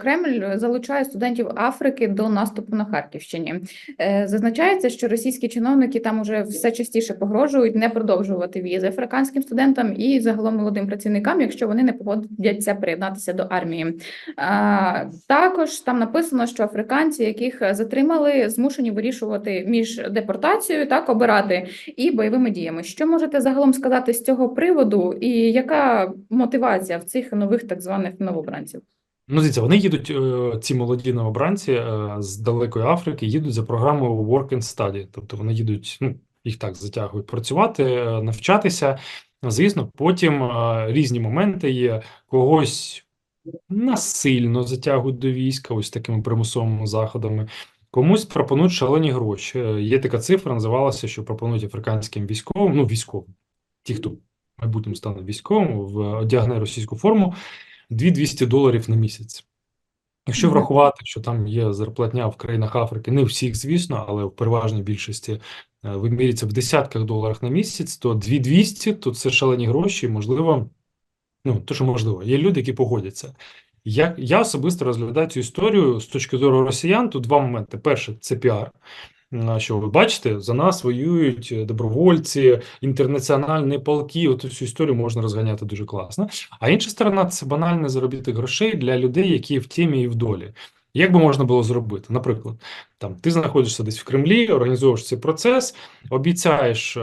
Кремль залучає студентів Африки до наступу на Харківщині. Е, Зазначається, що російські чиновники там уже все частіше погрожують не продовжувати візи африканським студентам і загалом молодим працівникам, якщо вони не погодяться приєднатися до армії. А, Також там написано, що африканці, яких затримали, змушені вирішувати між депортацією, так обирати і бойовими діями. Що можете загалом сказати з цього приводу, і яка мотивація в цих нових так званих новобранців? Ну, дивіться, вони їдуть, е, ці молоді новобранці е, з далекої Африки, їдуть за програмою Work and Study. Тобто вони їдуть, ну, їх так затягують працювати, е, навчатися. Звісно, потім різні моменти є, когось насильно затягують до війська, ось такими примусовими заходами. Комусь пропонують шалені гроші. Є така цифра, називалася, що пропонують африканським військовим, ну, військовим, ті, хто в майбутньому стане військовим, в одягне російську форму, 200 доларів на місяць. Якщо врахувати, що там є зарплатня в країнах Африки, не всіх, звісно, але в переважній більшості е, вимірюється в десятках доларів на місяць, то 2200, то це шалені гроші, можливо, ну, то, що можливо, є люди, які погодяться. Я, я особисто розглядаю цю історію з точки зору росіян. Тут два моменти. Перше, це піар. Що ви бачите, за нас воюють е, добровольці, інтернаціональні полки. От цю історію можна розганяти дуже класно. А інша сторона це банальний заробіток грошей для людей, які в темі і в долі. Як би можна було зробити? Наприклад, там ти знаходишся десь в Кремлі, організовуєш цей процес, обіцяєш е,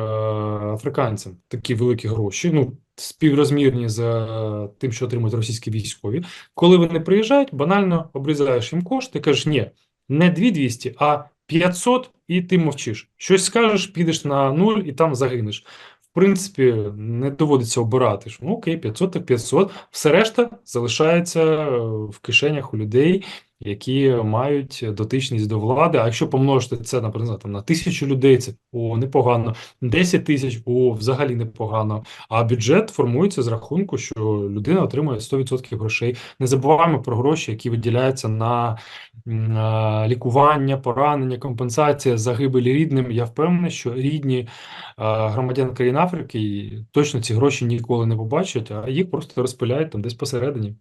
африканцям такі великі гроші, ну співрозмірні з е, тим, що отримують російські військові. Коли вони приїжджають, банально обрізаєш їм кошти, кажеш, ні, не 2200, а 500, і ти мовчиш. Щось скажеш, підеш на нуль і там загинеш. В принципі, не доводиться обирати. Що, ну, окей, 500 так 500. Все решта залишається е, в кишенях у людей, які мають дотичність до влади. А якщо помножити це, наприклад, там, на тисячу людей, це о, непогано. 10 тисяч о, взагалі непогано. А бюджет формується з рахунку, що людина отримує 100% грошей. Не забуваємо про гроші, які виділяються на м, е, лікування, поранення, компенсація загибелі рідним. Я впевнений, що рідні е, громадян країн Африки точно ці гроші ніколи не побачать, а їх просто розпиляють там десь посередині.